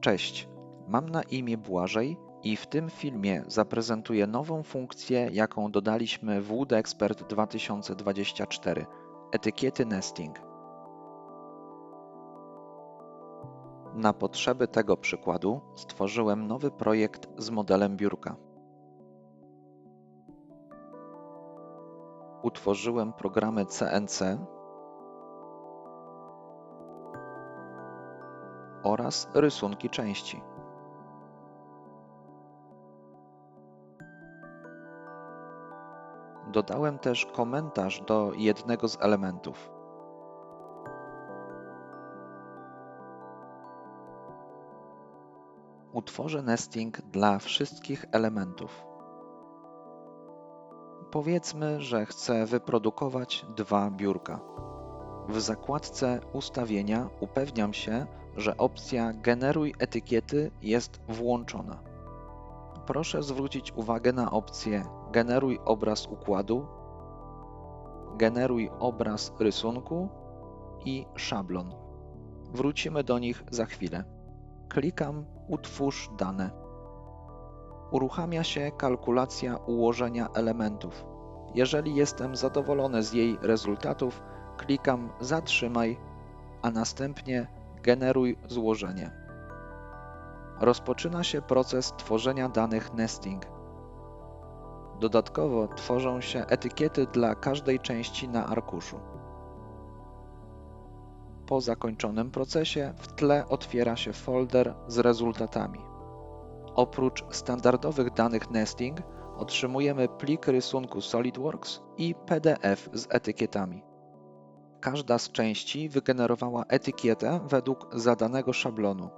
Cześć, mam na imię Błażej i w tym filmie zaprezentuję nową funkcję, jaką dodaliśmy w Wood Expert 2024 etykiety nesting. Na potrzeby tego przykładu stworzyłem nowy projekt z modelem biurka. Utworzyłem programy CNC oraz rysunki części. Dodałem też komentarz do jednego z elementów. Utworzę nesting dla wszystkich elementów. Powiedzmy, że chcę wyprodukować dwa biurka. W zakładce Ustawienia upewniam się, że opcja Generuj etykiety jest włączona. Proszę zwrócić uwagę na opcję Generuj obraz układu, Generuj obraz rysunku i szablon. Wrócimy do nich za chwilę. Klikam Utwórz dane. Uruchamia się kalkulacja ułożenia elementów. Jeżeli jestem zadowolony z jej rezultatów, klikam Zatrzymaj, a następnie Generuj złożenie. Rozpoczyna się proces tworzenia danych nesting. Dodatkowo tworzą się etykiety dla każdej części na arkuszu. Po zakończonym procesie w tle otwiera się folder z rezultatami. Oprócz standardowych danych nesting otrzymujemy plik rysunku SolidWorks i PDF z etykietami. Każda z części wygenerowała etykietę według zadanego szablonu.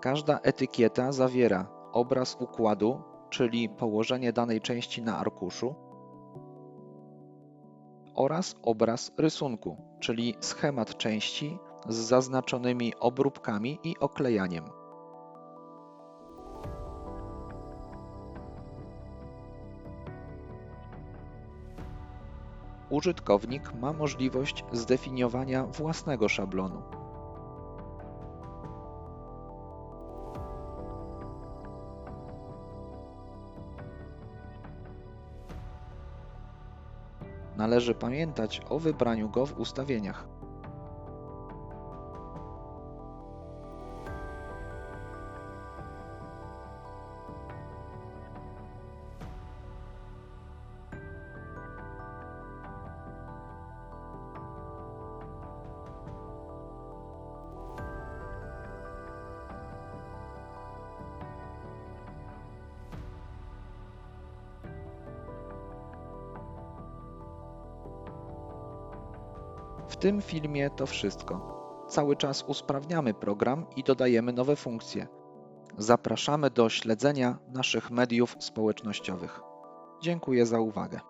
Każda etykieta zawiera obraz układu, czyli położenie danej części na arkuszu, oraz obraz rysunku, czyli schemat części z zaznaczonymi obróbkami i oklejaniem. Użytkownik ma możliwość zdefiniowania własnego szablonu. Należy pamiętać o wybraniu go w ustawieniach. W tym filmie to wszystko. Cały czas usprawniamy program i dodajemy nowe funkcje. Zapraszamy do śledzenia naszych mediów społecznościowych. Dziękuję za uwagę.